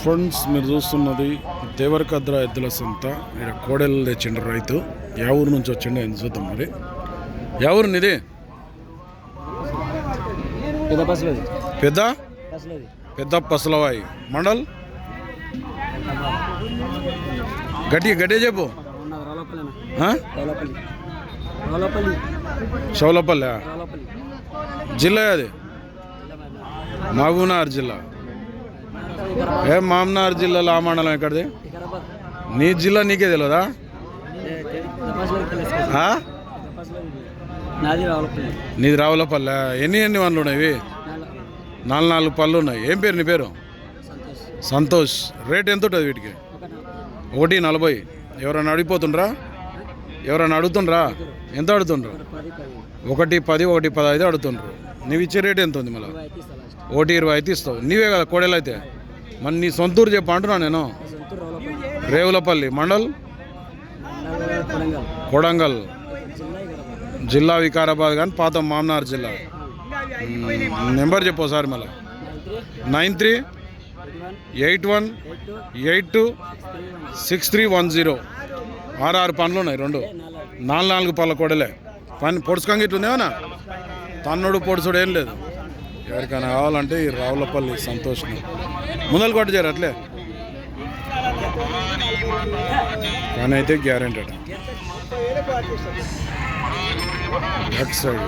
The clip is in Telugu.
ఫ్రెండ్స్ మీరు చూస్తున్నది దేవరకద్ర ఎద్దుల సంత. ఇక్కడ కోడెలు తెచ్చిండు రైతు. యా ఊరు నుంచి వచ్చిండు ఆయన చూద్దాం మరి. యా ఊరు నీది? పెద్ద పెద్ద? పసలవాయి. మండల్? గట్టి గట్టిగా చెప్పు. రోలపల్లి జిల్లా అది? మహబూబ్నగర్ జిల్లా. ఏ మామనార్ జిల్లాలో ఆ మండలం ఎక్కడిది? నీ జిల్లా నీకే తెలియదా నాది రావులపల్లె. ఎన్ని ఎన్ని వన్లు ఉన్నాయి నాలుగు. నాలుగు పళ్ళు ఉన్నాయి. ఏం పేరు నీ పేరు? సంతోష్. రేట్ ఎంత ఉంటుంది వీటికి? ఒకటి. నలభై. ఎవరైనా అడిగిపోతుండ్రా? ఎవరైనా అడుగుతుండ్రా? ఎంత అడుగుతుండ్రు? ఒకటి పది ఒకటి పది ఒకటి పదహైదు అడుగుతుండ్రు. నీవు ఇచ్చే రేట్ ఎంత ఉంది మళ్ళీ ఒకటి ఇరవై అయితే ఇస్తావు నీవే కదా కోడెలు అయితే మరి నీ సొంతూరు చెప్పు అంటున్నా నేను. రేవులపల్లి మండల్? కొడంగల్. జిల్లా వికారాబాద్ కానీ పాత మామనార్ జిల్లా. నెంబర్ చెప్పు ఒకసారి మళ్ళీ. Nine three eight one eight two six three one zero. ఆరు ఆరు పనులు ఉన్నాయి రెండు. నాలుగు నాలుగు నాలుగు పళ్ళ కొడలే. పని పొడుచుకంగా ఇట్లుందేమన్నా? తన్నుడు పొడుచుడు ఏం లేదు. ఎవరికైనా కావాలంటే ఈ రావులపల్లి సంతోషం ముందలు కొట్టు చేరు అట్లే. కానీ అయితే గ్యారెంటీ అట. Back side.